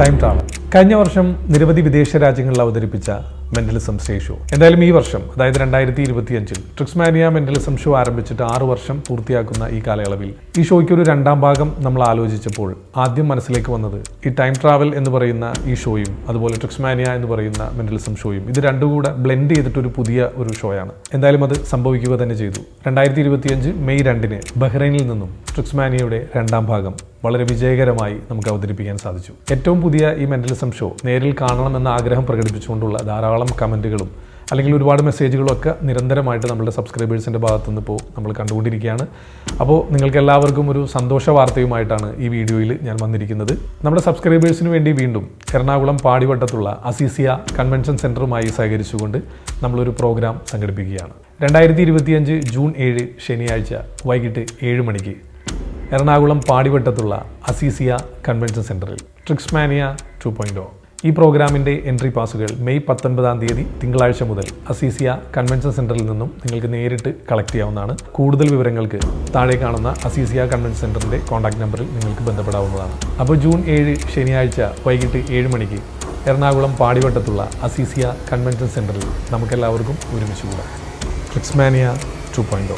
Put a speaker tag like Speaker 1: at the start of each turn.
Speaker 1: Time travel കഴിഞ്ഞ വർഷം നിരവധി വിദേശ രാജ്യങ്ങളിൽ അവതരിപ്പിച്ച മെന്റലിസം സ്റ്റേ ഷോ. എന്തായാലും ഈ വർഷം അതായത് രണ്ടായിരത്തി ഇരുപത്തിയഞ്ചിൽ ട്രിക്സ്മാനിയ മെന്റലിസം ഷോ ആരംഭിച്ചിട്ട് ആറു വർഷം പൂർത്തിയാക്കുന്ന ഈ കാലയളവിൽ ഈ ഷോയ്ക്ക് ഒരു രണ്ടാം ഭാഗം നമ്മൾ ആലോചിച്ചപ്പോൾ ആദ്യം മനസ്സിലേക്ക് വന്നത് ഈ ടൈം ട്രാവൽ എന്ന് പറയുന്ന ഈ ഷോയും അതുപോലെ ട്രിക്സ്മാനിയ എന്ന് പറയുന്ന മെന്റലിസം ഷോയും ഇത് രണ്ടും കൂടെ ബ്ലെൻഡ് ചെയ്തിട്ട് ഒരു പുതിയ ഒരു ഷോയാണ്. എന്തായാലും അത് സംഭവിക്കുക തന്നെ ചെയ്തു. രണ്ടായിരത്തി ഇരുപത്തിയഞ്ച് മെയ് രണ്ടിന് ബഹ്റൈനിൽ നിന്നും ട്രിക്സ്മാനിയയുടെ രണ്ടാം ഭാഗം വളരെ വിജയകരമായി നമുക്ക് അവതരിപ്പിക്കാൻ സാധിച്ചു. ഏറ്റവും പുതിയ ഈ മെന്റലിസം ഷോ നേരിൽ കാണണമെന്ന ആഗ്രഹം പ്രകടിപ്പിച്ചുകൊണ്ടുള്ള ധാരാളം കമന്റുകളും അല്ലെങ്കിൽ ഒരുപാട് മെസ്സേജുകളും ഒക്കെ നിരന്തരമായിട്ട് നമ്മുടെ സബ്സ്ക്രൈബേഴ്സിന്റെ ഭാഗത്തുനിന്ന് ഇപ്പോൾ നമ്മൾ കണ്ടുകൊണ്ടിരിക്കുകയാണ്. അപ്പോൾ നിങ്ങൾക്ക് എല്ലാവർക്കും ഒരു സന്തോഷ വാർത്തയുമായിട്ടാണ് ഈ വീഡിയോയിൽ ഞാൻ വന്നിരിക്കുന്നത്. നമ്മുടെ സബ്സ്ക്രൈബേഴ്സിന് വേണ്ടി വീണ്ടും എറണാകുളം പാടിവട്ടത്തുള്ള അസീസിയ കൺവെൻഷൻ സെന്ററുമായി സഹകരിച്ചുകൊണ്ട് നമ്മളൊരു പ്രോഗ്രാം സംഘടിപ്പിക്കുകയാണ്. രണ്ടായിരത്തി ഇരുപത്തിയഞ്ച് ജൂൺ ഏഴ് ശനിയാഴ്ച വൈകിട്ട് ഏഴ് മണിക്ക് എറണാകുളം പാടിവട്ടത്തുള്ള അസീസിയ കൺവെൻഷൻ സെന്ററിൽ ട്രിക്സ്മാനിയ ടു പോയിന്റ് ഈ പ്രോഗ്രാമിന്റെ എൻട്രി പാസുകൾ മെയ് പത്തൊൻപതാം തീയതി തിങ്കളാഴ്ച മുതൽ അസീസിയ കൺവെൻഷൻ സെന്ററിൽ നിന്നും നിങ്ങൾക്ക് നേരിട്ട് കളക്ട് ചെയ്യാവുന്നതാണ്. കൂടുതൽ വിവരങ്ങൾക്ക് താഴെ കാണുന്ന അസീസിയ കൺവെൻഷൻ സെന്ററിന്റെ കോൺടാക്ട് നമ്പറിൽ നിങ്ങൾക്ക് ബന്ധപ്പെടാവുന്നതാണ്. അപ്പോൾ ജൂൺ ഏഴ് ശനിയാഴ്ച വൈകിട്ട് ഏഴ് മണിക്ക് എറണാകുളം പാടിവട്ടത്തുള്ള അസീസിയ കൺവെൻഷൻ സെന്ററിൽ നമുക്കെല്ലാവർക്കും ഒരുമിച്ച് കൂടാം. Tricksmania two point